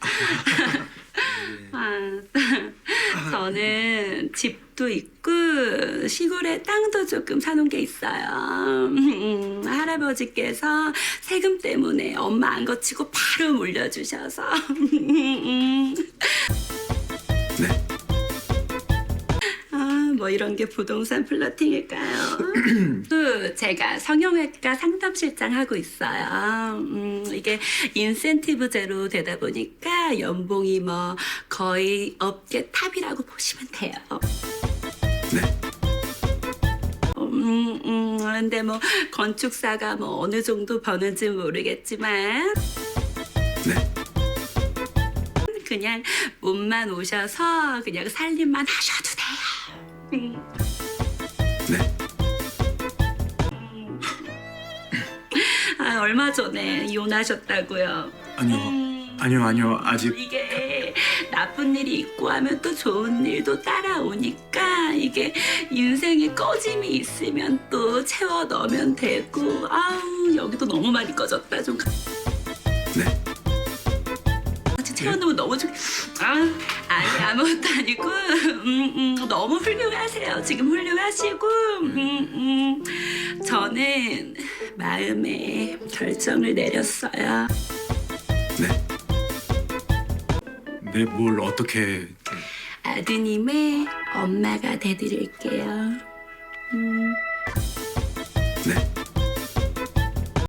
아, 저 아, 저는 집도 있고 시골에 땅도 조금 사놓은 게 있어요. 음, 할아버지께서 세금 때문에 엄마 안 거치고 바로 물려주셔서 음, 네. 아, 뭐 이런 게 부동산 플러팅일까요? 또 제가 성형외과 상담실장 하고 있어요. 음, 이게 인센티브제로 되다 보니까 연봉이 뭐 거의 업계 탑이라고 보시면 돼요. 네. 음, 음, 근데 뭐 건축사가 뭐 어느 정도 버는지 모르겠지만 네. 그냥 몸만 오셔서 그냥 살림만 하셔도 음. 네. 아, 얼마 전에 이혼하셨다고요. 아니요. 음, 아니요, 아니요. 아직 이게 나쁜 일이 있고 하면 또 좋은 일도 따라오니까 이게 인생에 꺼짐이 있으면 또 채워 넣으면 되고 아우 여기도 너무 많이 꺼졌다 좀 가- 네. 같이 채워놓으면 너무 좋. 아 아니 아무것도 아니고 음, 음, 너무 훌륭하세요. 지금 훌륭하시고 음, 음, 저는 마음에 결정을 내렸어요. 네. 네, 뭘 어떻게 아드님의 엄마가 돼드릴게요. 음.